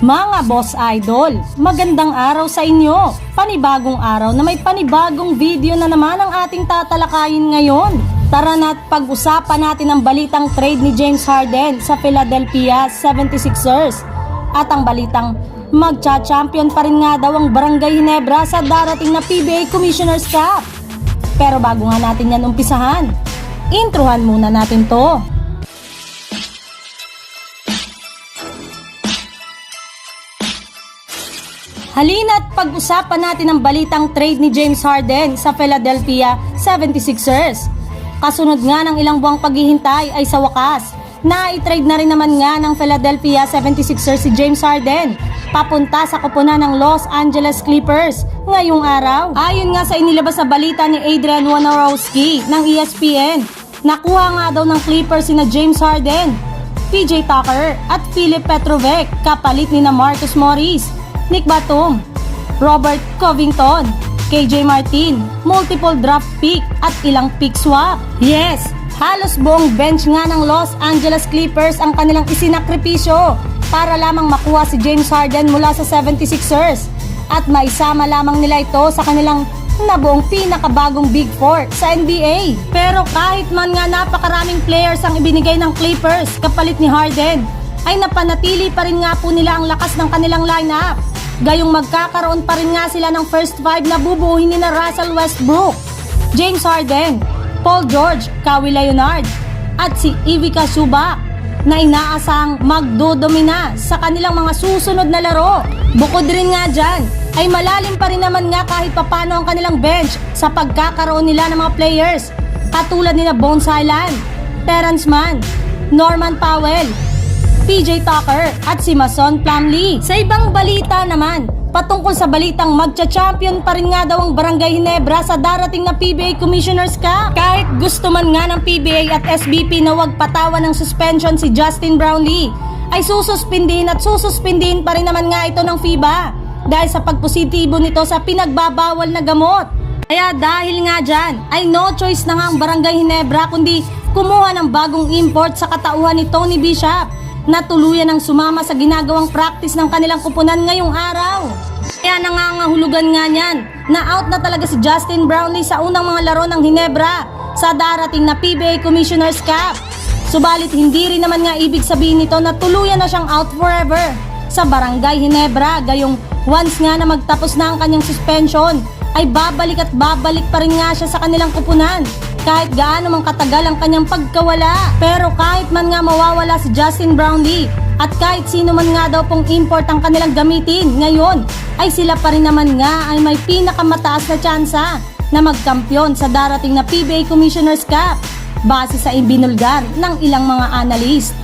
Mga boss idol, magandang araw sa inyo. Panibagong araw na may panibagong video na naman ang ating tatalakayin ngayon. Tara na't pag-usapan natin ang balitang trade ni James Harden sa Philadelphia 76ers at ang balitang magcha-champion pa rin nga daw ang Barangay Hinebra sa darating na PBA Commissioner's Cup. Pero bago nga natin yan umpisahan, introhan muna natin to. Halina't pag-usapan natin ang balitang trade ni James Harden sa Philadelphia 76ers. Kasunod nga ng ilang buwang paghihintay ay sa wakas, na-trade na rin naman nga ng Philadelphia 76ers si James Harden papunta sa kupunan ng Los Angeles Clippers ngayong araw. Ayon nga sa inilabas sa balita ni Adrian Wojnarowski ng ESPN, nakuha nga daw ng Clippers sina James Harden, PJ Tucker at Philip Petrovic kapalit ni na Marcus Morris, Nick Batum, Robert Covington, KJ Martin, multiple draft pick at ilang pick swap. Yes, halos buong bench nga ng Los Angeles Clippers ang kanilang isinakripisyo para lamang makuha si James Harden mula sa 76ers at maisama lamang nila ito sa kanilang nabuong pinakabagong Big Four sa NBA. Pero kahit man nga napakaraming players ang ibinigay ng Clippers kapalit ni Harden, ay napanatili pa rin nga po nila ang lakas ng kanilang lineup. Gayong magkakaroon pa rin nga sila ng first five na bubuuin ni na Russell Westbrook, James Harden, Paul George, Kawhi Leonard, at si Ivica Zubac na inaasang magdodomina sa kanilang mga susunod na laro. Bukod rin nga dyan, ay malalim pa rin naman nga kahit papano ang kanilang bench sa pagkakaroon nila ng mga players katulad nila Bones Highland, Terrence Mann, Norman Powell, PJ Tucker at si Mason Plumlee. Sa ibang balita naman, patungkol sa balitang magcha-champion pa rin nga daw ang Barangay Hinebra sa darating na PBA Commissioners Cup. Kahit gusto man nga ng PBA at SBP na wag patawan ng suspension si Justin Brownlee, ay sususpindihin at sususpindihin pa rin naman nga ito ng FIBA dahil sa pagpositibo nito sa pinagbabawal na gamot. Kaya dahil nga dyan, ay no choice na nga ang Barangay Hinebra kundi kumuha ng bagong import sa katauhan ni Tony Bishop na tuluyan ang sumama sa ginagawang practice ng kanilang kupunan ngayong araw. Kaya nangangahulugan nga niyan na out na talaga si Justin Brownlee sa unang mga laro ng Hinebra sa darating na PBA Commissioner's Cup. Subalit hindi rin naman nga ibig sabihin nito na tuluyan na siyang out forever sa Barangay Hinebra gayong once nga na magtapos na ang kanyang suspension ay babalik at babalik pa rin nga siya sa kanilang kupunan kahit gaano man katagal ang kanyang pagkawala. Pero kahit man nga mawawala si Justin Brownlee at kahit sino man nga daw pong import ang kanilang gamitin ngayon ay sila pa rin naman nga ay may pinakamataas na tsansa na magkampiyon sa darating na PBA Commissioner's Cup base sa ibinulgar ng ilang mga analyst.